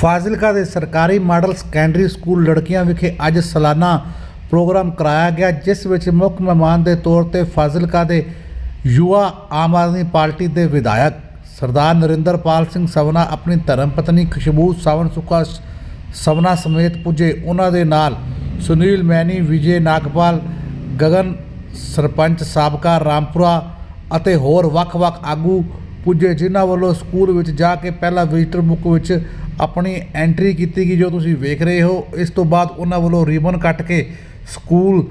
ਫਾਜ਼ਿਲਕਾ ਦੇ ਸਰਕਾਰੀ model secondary school ਲੜਕੀਆਂ ਵਿਖੇ ਅੱਜ ਸਾਲਾਨਾ ਪ੍ਰੋਗਰਾਮ ਕਰਾਇਆ ਗਿਆ, ਜਿਸ ਵਿੱਚ ਮੁੱਖ ਮਹਿਮਾਨ ਦੇ ਤੌਰ ਤੇ ਫਾਜ਼ਿਲਕਾ ਦੇ ਯੁਵਾ ਆਮ ਆਦਮੀ ਪਾਰਟੀ ਦੇ ਵਿਧਾਇਕ ਸਰਦਾਰ ਨਰਿੰਦਰਪਾਲ ਸਿੰਘ ਸਵਨਾ, ਆਪਣੀ ਧਰਮ ਪਤਨੀ ਖੁਸ਼ਬੂ ਸਾਵਨ ਸੁੱਖਾ ਸ- ਸਵਨਾ ਸਮੇਤ ਪੁੱਜੇ। ਉਹਨਾਂ ਦੇ ਨਾਲ ਸੁਨੀਲ ਮੈਨੀ, ਵਿਜੇ ਨਾਗਪਾਲ, ਗਗਨ ਸਰਪੰਚ ਸਾਬਕਾ ਰਾਮਪੁਰਾ ਅਤੇ ਹੋਰ ਵੱਖ-ਵੱਖ ਆਗੂ ਪੁੱਜੇ, ਜਿਨ੍ਹਾਂ ਵੱਲੋਂ ਸਕੂਲ ਵਿੱਚ ਜਾ ਕੇ ਪਹਿਲਾ ਵਿਜ਼ਟਰ ਬੁੱਕ ਵਿੱਚ ਆਪਣੀ ਐਂਟਰੀ ਕੀਤੀ ਗਈ ਜੋ ਤੁਸੀਂ ਵੇਖ ਰਹੇ ਹੋ, ਇਸ ਤੋਂ ਬਾਅਦ ਉਹਨਾਂ ਵੱਲੋਂ ਰਿਬਨ ਕੱਟ ਕੇ ਸਕੂਲ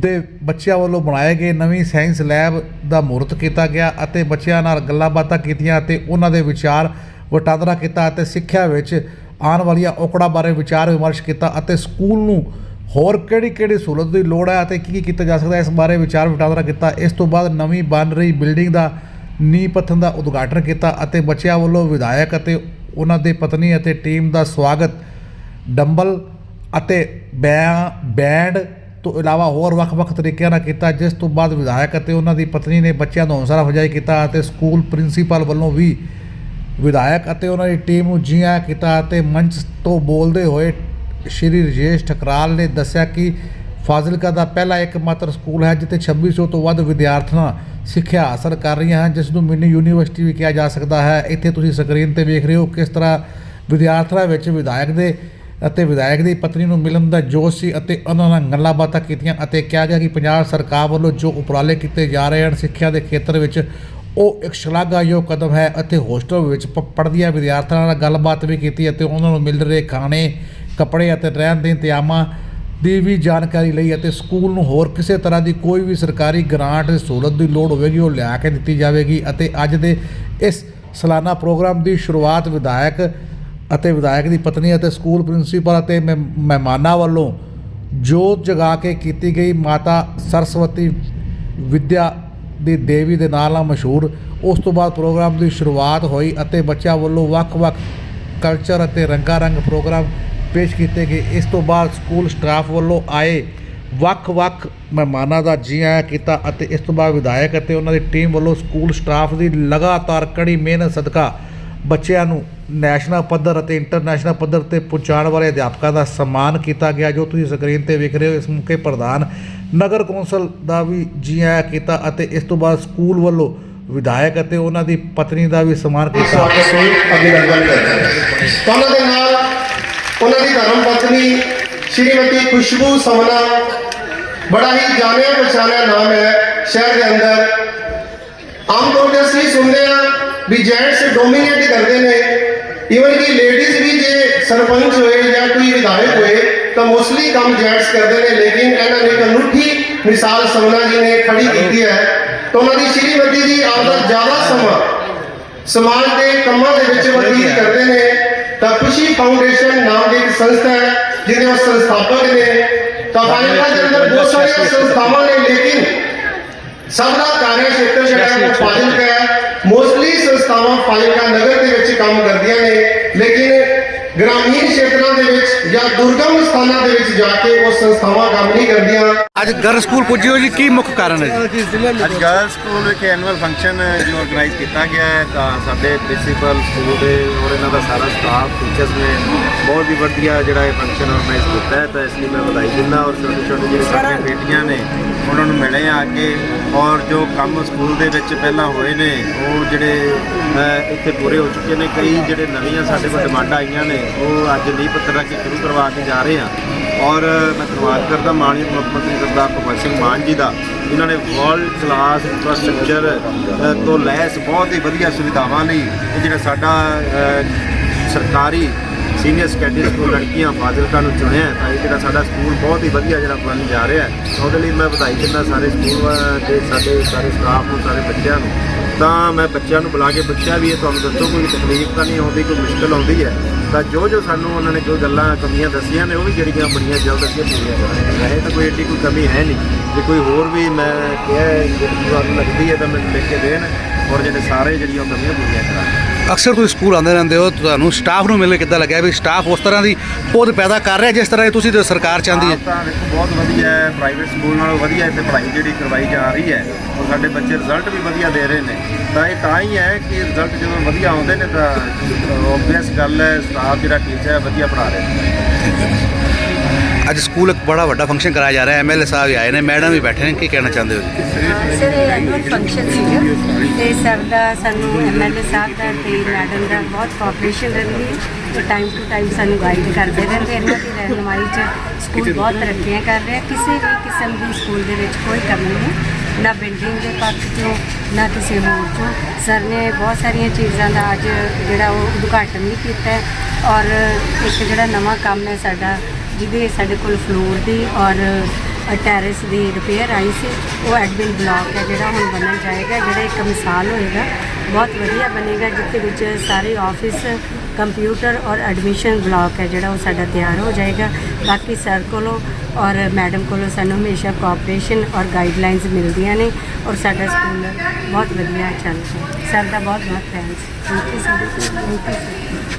ਦੇ ਬੱਚਿਆਂ ਵੱਲੋਂ ਬਣਾਏ ਗਏ ਨਵੀਂ ਸਾਇੰਸ ਲੈਬ ਦਾ ਮਹੂਰਤ ਕੀਤਾ ਗਿਆ ਅਤੇ ਬੱਚਿਆਂ ਨਾਲ ਗੱਲਾਂ ਬਾਤਾਂ ਕੀਤੀਆਂ ਅਤੇ ਉਹਨਾਂ ਦੇ ਵਿਚਾਰ ਵਟਾਂਦਰਾ ਕੀਤਾ ਅਤੇ ਸਿੱਖਿਆ ਵਿੱਚ ਆਉਣ ਵਾਲੀਆਂ ਔਕੜਾਂ ਬਾਰੇ ਵਿਚਾਰ ਵਿਮਰਸ਼ ਕੀਤਾ ਅਤੇ ਸਕੂਲ ਨੂੰ ਹੋਰ ਕਿਹੜੀ ਕਿਹੜੀ ਸਹੂਲਤ ਦੀ ਲੋੜ ਹੈ ਅਤੇ ਕੀ ਕੀ ਕੀਤਾ ਜਾ ਸਕਦਾ ਇਸ ਬਾਰੇ ਵਿਚਾਰ ਵਟਾਂਦਰਾ ਕੀਤਾ। ਇਸ ਤੋਂ ਬਾਅਦ ਨਵੀਂ ਬਣ ਰਹੀ ਬਿਲਡਿੰਗ ਦਾ ਨੀਂਹ ਪੱਥਰ ਦਾ ਉਦਘਾਟਨ ਕੀਤਾ ਅਤੇ ਬੱਚਿਆਂ ਵੱਲੋਂ ਵਿਧਾਇਕ ਅਤੇ ਉਹਨਾਂ ਦੇ ਪਤਨੀ ਅਤੇ ਟੀਮ ਦਾ ਸਵਾਗਤ। ਡੰਬਲ ਅਤੇ ਬੈ- ਬੈਂਡ ਤੋਂ ਇਲਾਵਾ ਹੋਰ ਵੱਖ-ਵੱਖ ਤਰੀਕਿਆਂ ਨਾਲ ਕੀਤਾ, ਜਿਸ ਤੋਂ ਬਾਅਦ ਵਿਧਾਇਕ ਅਤੇ ਉਹਨਾਂ ਦੀ ਪਤਨੀ ਨੇ ਬੱਚਿਆਂ ਨੂੰ ਹੌਸਲਾ ਅਫਜ਼ਾਈ ਕੀਤਾ ਅਤੇ ਸਕੂਲ ਪ੍ਰਿੰਸੀਪਲ ਵੱਲੋਂ ਵੀ ਵਿਧਾਇਕ ਅਤੇ ਉਹਨਾਂ ਦੀ ਟੀਮ ਨੂੰ ਜੀਆਂ ਕੀਤਾ ਅਤੇ ਮੰਚ ਤੋਂ ਬੋਲਦੇ ਹੋਏ ਸ਼੍ਰੀ ਰਜੇਸ਼ ਠਕਰਾਲ ਨੇ ਦੱਸਿਆ ਕਿ ਫਾਜ਼ਿਲਕਾ ਦਾ ਪਹਿਲਾ ਇੱਕਮਾਤਰ ਸਕੂਲ ਹੈ, ਜਿੱਥੇ 2600 ਤੋਂ ਵੱਧ ਵਿਦਿਆਰਥਣਾਂ ਸਿੱਖਿਆ ਹਾਸਲ ਕਰ ਰਹੀਆਂ ਹਨ, ਜਿਸ ਨੂੰ ਮਿੰਨੀ ਯੂਨੀਵਰਸਿਟੀ ਵੀ ਕਿਹਾ ਜਾ ਸਕਦਾ ਹੈ। ਇੱਥੇ ਤੁਸੀਂ ਸਕਰੀਨ ਤੇ ਵੇਖ ਰਹੇ ਹੋ ਕਿਸ ਤਰ੍ਹਾਂ ਵਿਦਿਆਰਥਣਾਂ ਵਿੱਚ ਵਿਧਾਇਕ ਦੇ ਅਤੇ ਵਿਧਾਇਕ ਦੀ ਪਤਨੀ ਨੂੰ ਮਿਲਣ ਦਾ ਜੋਸ਼ ਸੀ ਅਤੇ ਉਹਨਾਂ ਨਾਲ ਗੱਲਾਂ ਬਾਤਾਂ ਕੀਤੀਆਂ ਅਤੇ ਕਿਹਾ ਗਿਆ ਕਿ ਪੰਜਾਬ ਸਰਕਾਰ ਵੱਲੋਂ ਜੋ ਉਪਰਾਲੇ ਕੀਤੇ ਜਾ ਰਹੇ ਹਨ ਸਿੱਖਿਆ ਦੇ ਖੇਤਰ ਵਿੱਚ, ਉਹ ਇੱਕ ਸ਼ਲਾਘਾਯੋਗ ਕਦਮ ਹੈ ਅਤੇ ਹੋਸਟਲ ਵਿੱਚ ਪੜ੍ਹਦੀਆਂ ਵਿਦਿਆਰਥਣਾਂ ਨਾਲ ਗੱਲਬਾਤ ਵੀ ਕੀਤੀ ਅਤੇ ਉਹਨਾਂ ਨੂੰ ਮਿਲ ਰਹੇ ਖਾਣੇ, ਕੱਪੜੇ ਅਤੇ ਰਹਿਣ ਦੇ ਇੰਤਜ਼ਾਮਾਂ ਦੀ ਵੀ ਜਾਣਕਾਰੀ ਲਈ ਅਤੇ ਸਕੂਲ ਨੂੰ ਹੋਰ ਕਿਸੇ ਤਰ੍ਹਾਂ ਦੀ ਕੋਈ ਵੀ ਸਰਕਾਰੀ ਗ੍ਰਾਂਟ ਦੀ ਸਹੂਲਤ ਦੀ ਲੋੜ ਹੋਵੇਗੀ, ਉਹ ਲਿਆ ਕੇ ਦਿੱਤੀ ਜਾਵੇਗੀ ਅਤੇ ਅੱਜ ਦੇ ਇਸ ਸਾਲਾਨਾ ਪ੍ਰੋਗਰਾਮ ਦੀ ਸ਼ੁਰੂਆਤ ਵਿਧਾਇਕ ਅਤੇ ਵਿਧਾਇਕ ਦੀ ਪਤਨੀ ਅਤੇ ਸਕੂਲ ਪ੍ਰਿੰਸੀਪਲ ਅਤੇ ਮਹਿ- ਮਹਿਮਾਨਾਂ ਵੱਲੋਂ ਜੋਤ ਜਗਾ ਕੇ ਕੀਤੀ ਗਈ। ਮਾਤਾ ਸਰਸਵਤੀ ਵਿਦਿਆ ਦੀ ਦੇਵੀ ਦੇ ਨਾਲ ਨਾਲ ਮਸ਼ਹੂਰ। ਉਸ ਤੋਂ ਬਾਅਦ ਪ੍ਰੋਗਰਾਮ ਦੀ ਸ਼ੁਰੂਆਤ ਹੋਈ ਅਤੇ ਬੱਚਿਆਂ ਵੱਲੋਂ ਵੱਖ-ਵੱਖ ਕਲਚਰ ਅਤੇ ਰੰਗਾ ਰੰਗ ਪ੍ਰੋਗਰਾਮ ਪੇਸ਼ ਕੀਤੇ ਗਏ। ਇਸ ਤੋਂ ਬਾਅਦ ਸਕੂਲ ਸਟਾਫ ਵੱਲੋਂ ਆਏ ਵੱਖ-ਵੱਖ ਮਹਿਮਾਨਾਂ ਦਾ ਜੀ ਆਇਆਂ ਕੀਤਾ ਅਤੇ ਇਸ ਤੋਂ ਬਾਅਦ ਵਿਧਾਇਕ ਅਤੇ ਉਹਨਾਂ ਦੀ ਟੀਮ ਵੱਲੋਂ ਸਕੂਲ ਸਟਾਫ ਦੀ ਲਗਾਤਾਰ ਕੜੀ ਮਿਹਨਤ ਸਦਕਾ ਬੱਚਿਆਂ ਨੂੰ ਨੈਸ਼ਨਲ ਪੱਧਰ ਅਤੇ ਇੰਟਰਨੈਸ਼ਨਲ ਪੱਧਰ ਤੇ ਪਹੁੰਚਾਉਣ ਵਾਲੇ ਅਧਿਆਪਕਾਂ ਦਾ ਸਨਮਾਨ ਕੀਤਾ ਗਿਆ, ਜੋ ਤੁਸੀਂ ਸਕਰੀਨ ਤੇ ਵੇਖ ਰਹੇ ਹੋ। ਇਸ ਮੌਕੇ ਪ੍ਰਧਾਨ ਨਗਰ ਕੌਂਸਲ ਦਾ ਵੀ ਜੀ ਆਇਆਂ ਕੀਤਾ ਅਤੇ ਇਸ ਤੋਂ ਬਾਅਦ ਸਕੂਲ ਵੱਲੋਂ ਵਿਧਾਇਕ ਅਤੇ ਉਹਨਾਂ ਦੀ ਪਤਨੀ ਦਾ ਵੀ ਸਨਮਾਨ ਕੀਤਾ। ਤਾਂ ਉਹਨਾਂ ਦੇ ਨਾਲ ਉਹਨਾਂ ਦੀ ਧਰਮ ਪਤਨੀ ਸ਼੍ਰੀਮਤੀ ਖੁਸ਼ਬੂ ਸਮਨਾ ਬੜਾ ਹੀ ਜਾਣਿਆ ਪਛਾਣਿਆ ਨਾਮ ਹੈ ਸ਼ਹਿਰ ਦੇ ਅੰਦਰ। ਆਮ ਤੌਰ ਤੇ ਅਸੀਂ ਸੁਣਦੇ ਹਾਂ ਵੀ ਜੈਂਟਸ ਡੋਮੀਨੇਟ ਕਰਦੇ ਨੇ। ਈਵਨ ਕਿ ਲੇਡੀਜ਼ ਵੀ ਜੇ ਸਰਪੰਚ ਹੋਏ ਜਾਂ ਕੋਈ ਵਿਧਾਇਕ ਹੋਏ ਤਾਂ ਮੋਸਟਲੀ ਕੰਮ ਜੈਂਟਸ ਕਰਦੇ ਨੇ। ਲੇਕਿਨ ਇਹਨਾਂ ਨੇ ਇੱਕ ਅਨੂਠੀ ਮਿਸਾਲ ਸਮਨਾ ਜੀ ਨੇ ਖੜੀ ਕੀਤੀ ਹੈ। ਤਾਂ ਉਹਨਾਂ ਦੀ ਸ਼੍ਰੀਮਤੀ ਜੀ ਆਪਦਾ ਜ਼ਿਆਦਾ ਸਮਾਂ ਸਮਾਜ ਦੇ ਕੰਮਾਂ ਦੇ ਵਿੱਚ ਵਰਤੀਤ ਕਰਦੇ ਨੇ। ਤਾਂ ਖੁਸ਼ੀ ਫਾਊਂਡੇਸ਼ਨ ਜਿਹਦੇ ਉਹ ਸੰਸਥਾਪਕ ਨੇ। ਤਾਂ ਫਾਜ਼ਿਲਕਾ ਦੇ ਅੰਦਰ ਬਹੁਤ ਸਾਰੀਆਂ ਸੰਸਥਾਵਾਂ ਨੇ ਲੇਕਿਨ ਸਭ ਦਾ ਕਾਰਜ ਖੇਤਰ ਜਿਹੜਾ ਹੈ ਉਹ ਫਾਜ਼ਿਲਕਾ ਹੈ। ਮੋਸਟਲੀ ਸੰਸਥਾਵਾਂ ਫਾਜ਼ਿਲਕਾ ਨਗਰ ਦੇ ਵਿੱਚ ਕੰਮ ਕਰਦੀਆਂ ਨੇ ਲੇਕਿਨ ਗ੍ਰਾਮੀਣ ਖੇਤਰਾਂ ਦੇ ਵਿੱਚ ਜਾਂ ਦੁਰਗਮ ਸਥਾਨਾਂ ਦੇ ਵਿੱਚ ਜਾ ਕੇ ਉਹ ਸੰਸਥਾਵਾਂ ਕੰਮ ਨਹੀਂ ਕਰਦੀਆਂ। ਅੱਜ ਗਰ ਸਕੂਲ ਪੁੱਜੇ ਹੋ ਜੀ ਕੀ ਮੁੱਖ ਕਾਰਨ ਹੈ ਜੀ? ਅੱਜ ਗਰਲ ਸਕੂਲ ਵਿਖੇ ਐਨੂਅਲ ਫੰਕਸ਼ਨ ਜੋ ਆਰਗੇਨਾਈਜ਼ ਕੀਤਾ ਗਿਆ ਹੈ। ਤਾਂ ਸਾਡੇ ਪ੍ਰਿੰਸੀਪਲ ਸਕੂਲ ਦੇ ਔਰ ਇਹਨਾਂ ਦਾ ਸਾਰਾ ਸਟਾਫ ਟੀਚਰਸ ਨੇ ਬਹੁਤ ਹੀ ਵਧੀਆ ਜਿਹੜਾ ਇਹ ਫੰਕਸ਼ਨ ਆਰਗੇਨਾਈਜ਼ ਕੀਤਾ ਹੈ। ਤਾਂ ਇਸ ਲਈ ਮੈਂ ਵਧਾਈ ਦਿੰਦਾ ਔਰ ਛੋਟੇ ਛੋਟੇ ਜਿਹੜੇ ਸਾਡੀਆਂ ਬੇਟੀਆਂ ਨੇ ਉਹਨਾਂ ਨੂੰ ਮਿਲੇ ਆ ਕੇ। ਔਰ ਜੋ ਕੰਮ ਸਕੂਲ ਦੇ ਵਿੱਚ ਪਹਿਲਾਂ ਹੋਏ ਨੇ ਉਹ ਜਿਹੜੇ ਇੱਥੇ ਪੂਰੇ ਹੋ ਚੁੱਕੇ ਨੇ। ਕਈ ਜਿਹੜੇ ਨਵੀਆਂ ਸਾਡੇ ਕੋਲ ਡਿਮਾਂਡਾਂ ਆਈਆਂ ਨੇ ਉਹ ਅੱਜ ਨੀਂਹ ਪੱਥਰ ਰੱਖ ਕੇ ਸ਼ੁਰੂ ਕਰਵਾ ਕੇ ਜਾ ਰਹੇ ਆ। ਔਰ ਮੈਂ ਧੰਨਵਾਦ ਕਰਦਾ ਮਾਨਯੋਗ ਮੁੱਖ ਮੰਤਰੀ ਸਰਦਾਰ ਭਗਵੰਤ ਸਿੰਘ ਮਾਨ ਜੀ ਦਾ ਇਹਨਾਂ ਨੇ ਵਰਲਡ ਕਲਾਸ ਇਨਫਰਾਸਟ੍ਰਕਚਰ ਤੋਂ ਲੈਸ ਬਹੁਤ ਹੀ ਵਧੀਆ ਸੁਵਿਧਾਵਾਂ ਲਈ ਇਹ ਜਿਹੜਾ ਸਾਡਾ ਸਰਕਾਰੀ ਸੀਨੀਅਰ ਸੈਕੰਡਰੀ ਸਕੂਲ ਲੜਕੀਆਂ ਫਾਜ਼ਿਲਕਾ ਨੂੰ ਚੁਣਿਆ ਤਾਂ ਇਹ ਜਿਹੜਾ ਸਾਡਾ ਸਕੂਲ ਬਹੁਤ ਹੀ ਵਧੀਆ ਜਿਹੜਾ ਬਣ ਜਾ ਰਿਹਾ ਉਹਦੇ ਲਈ ਮੈਂ ਵਧਾਈ ਦਿੰਦਾ ਸਾਰੇ ਸਕੂਲ ਅ, ਦੇ ਸਾਡੇ ਸਾਰੇ ਸਟਾਫ ਨੂੰ ਸਾਰੇ ਬੱਚਿਆਂ ਨੂੰ। ਤਾਂ ਮੈਂ ਬੱਚਿਆਂ ਨੂੰ ਬੁਲਾ ਕੇ ਪੁੱਛਿਆ ਵੀ ਇਹ ਤੁਹਾਨੂੰ ਦੱਸੋ ਕੋਈ ਤਕਲੀਫ ਤਾਂ ਨਹੀਂ ਆਉਂਦੀ ਕੋਈ ਮੁਸ਼ਕਲ ਆਉਂਦੀ ਹੈ? ਤਾਂ ਜੋ ਜੋ ਸਾਨੂੰ ਉਹਨਾਂ ਨੇ ਜੋ ਗੱਲਾਂ ਕਮੀਆਂ ਦੱਸੀਆਂ ਨੇ ਉਹ ਵੀ ਜਿਹੜੀਆਂ ਬੜੀਆਂ ਜਲਦ ਅਸੀਂ ਪੂਰੀਆਂ ਕਰਾਂਗੇ। ਵੈਸੇ ਤਾਂ ਕੋਈ ਏਡੀ ਕੋਈ ਕਮੀ ਹੈ ਨਹੀਂ। ਜੇ ਕੋਈ ਹੋਰ ਵੀ ਮੈਂ ਕਿਹਾ ਹੈ, ਜੇ ਤੁਹਾਨੂੰ ਲੱਗਦੀ ਹੈ ਤਾਂ ਮੈਨੂੰ ਲਿਖ ਕੇ ਦੇਣ ਔਰ ਜਿਹੜੇ ਸਾਰੇ ਜਿਹੜੀਆਂ ਉਹ ਕਮੀਆਂ ਪੂਰੀਆਂ ਕਰਾਂਗੇ। ਅਕਸਰ ਤੁਸੀਂ ਸਕੂਲ ਆਉਂਦੇ ਰਹਿੰਦੇ ਹੋ, ਤੁਹਾਨੂੰ ਸਟਾਫ ਨੂੰ ਮਿਲ ਕੇ ਕਿੱਦਾਂ ਲੱਗਿਆ ਵੀ ਸਟਾਫ ਉਸ ਤਰ੍ਹਾਂ ਦੀ ਪਹੁੰਚ ਪੈਦਾ ਕਰ ਰਿਹਾ ਜਿਸ ਤਰ੍ਹਾਂ ਦੀ ਤੁਸੀਂ ਤੇ ਸਰਕਾਰ ਚਾਹੁੰਦੀ ਹੈ? ਤਾਂ ਦੇਖੋ, ਬਹੁਤ ਵਧੀਆ ਹੈ ਪ੍ਰਾਈਵੇਟ ਸਕੂਲ ਨਾਲੋਂ ਵਧੀਆ ਇੱਥੇ ਪੜ੍ਹਾਈ ਜਿਹੜੀ ਕਰਵਾਈ ਜਾ ਰਹੀ ਹੈ ਔਰ ਸਾਡੇ ਬੱਚੇ ਰਿਜ਼ਲਟ ਵੀ ਵਧੀਆ ਦੇ ਰਹੇ ਨੇ। ਤਾਂ ਇਹ ਤਾਂ ਹੀ ਹੈ ਕਿ ਰਿਜ਼ਲਟ ਜਦੋਂ ਵਧੀਆ ਆਉਂਦੇ ਨੇ ਤਾਂ ਓਬਵੀਅਸ ਗੱਲ ਹੈ ਸਟਾਫ ਜਿਹੜਾ ਟੀਚਰ ਹੈ, ਵਧੀਆ ਪੜ੍ਹਾ ਰਹੇ ਨੇ। ਅੱਜ ਸਕੂਲ ਇੱਕ ਬੜਾ ਵੱਡਾ ਫੰਕਸ਼ਨ ਕਰਾਇਆ ਜਾ ਰਿਹਾ ਹੈ ਐਮਐਲਏ ਸਾਹਿਬ ਆਏ ਨੇ, ਮੈਡਮ ਵੀ ਬੈਠੇ ਨੇ, ਕੀ ਕਹਿਣਾ ਚਾਹੁੰਦੇ ਹੋ ਜੀ? ਸਰ, ਇਹ ਐਨੂਅਲ ਫੰਕਸ਼ਨ ਸੀਗਾ ਤੇ ਸਰ ਦਾ ਸਾਨੂੰ ਐਮਐਲਏ ਸਾਹਿਬ ਦਾ ਤੇ ਮੈਡਮ ਦਾ ਬਹੁਤ ਕੋਆਪਰੇਸ਼ਨ ਰਹਿੰਦੀ ਹੈ ਤੇ ਟਾਈਮ ਟੂ ਟਾਈਮ ਸਾਨੂੰ ਗਾਈਡ ਕਰਦੇ ਰਹਿੰਦੇ ਇਹਨਾਂ ਦੀ ਰਹਿਨੁਮਾਈ 'ਚ ਸਕੂਲ ਬਹੁਤ ਤਰੱਕੀਆਂ ਕਰ ਰਿਹਾ। ਕਿਸੇ ਵੀ ਕਿਸਮ ਦੀ ਸਕੂਲ ਦੇ ਵਿੱਚ ਕੋਈ ਕਮੀ ਨਹੀਂ, ਨਾ ਬਿਲਡਿੰਗ ਦੇ ਪੱਖ 'ਚੋਂ, ਨਾ ਕਿਸੇ ਹੋਰ 'ਚੋਂ। ਸਰ ਨੇ ਬਹੁਤ ਸਾਰੀਆਂ ਚੀਜ਼ਾਂ ਦਾ ਅੱਜ ਜਿਹੜਾ ਉਹ ਉਦਘਾਟਨ ਵੀ ਕੀਤਾ ਹੈ ਔਰ ਇੱਕ ਜਿਹੜਾ ਨਵਾਂ ਕੰਮ ਹੈ ਸਾਡਾ ਜਿਹਦੇ ਸਾਡੇ ਕੋਲ ਫਲੋਰ ਦੀ ਔਰ ਟੈਰੇਸ ਦੀ ਰਿਪੇਅਰ ਆਈ ਸੀ, ਉਹ ਐਡਮਿਨ ਬਲਾਕ ਹੈ ਜਿਹੜਾ ਹੁਣ ਬਣਨ ਜਾਏਗਾ, ਜਿਹੜਾ ਇੱਕ ਮਿਸਾਲ ਹੋਏਗਾ, ਬਹੁਤ ਵਧੀਆ ਬਣੇਗਾ, ਜਿੱਥੇ ਵਿੱਚ ਸਾਰੇ ਆਫਿਸ ਕੰਪਿਊਟਰ ਔਰ ਐਡਮਿਸ਼ਨ ਬਲਾਕ ਹੈ ਜਿਹੜਾ ਉਹ ਸਾਡਾ ਤਿਆਰ ਹੋ ਜਾਏਗਾ। ਬਾਕੀ ਸਰ ਕੋਲੋਂ ਔਰ ਮੈਡਮ ਕੋਲੋਂ ਸਾਨੂੰ ਹਮੇਸ਼ਾ ਕੋਆਪਰੇਸ਼ਨ ਔਰ ਗਾਈਡਲਾਈਨਸ ਮਿਲਦੀਆਂ ਨੇ ਔਰ ਸਾਡਾ ਸਕੂਲ ਬਹੁਤ ਵਧੀਆ ਚੱਲ ਰਿਹਾ ਸਰ ਦਾ ਬਹੁਤ ਬਹੁਤ thanks thank you sir thank you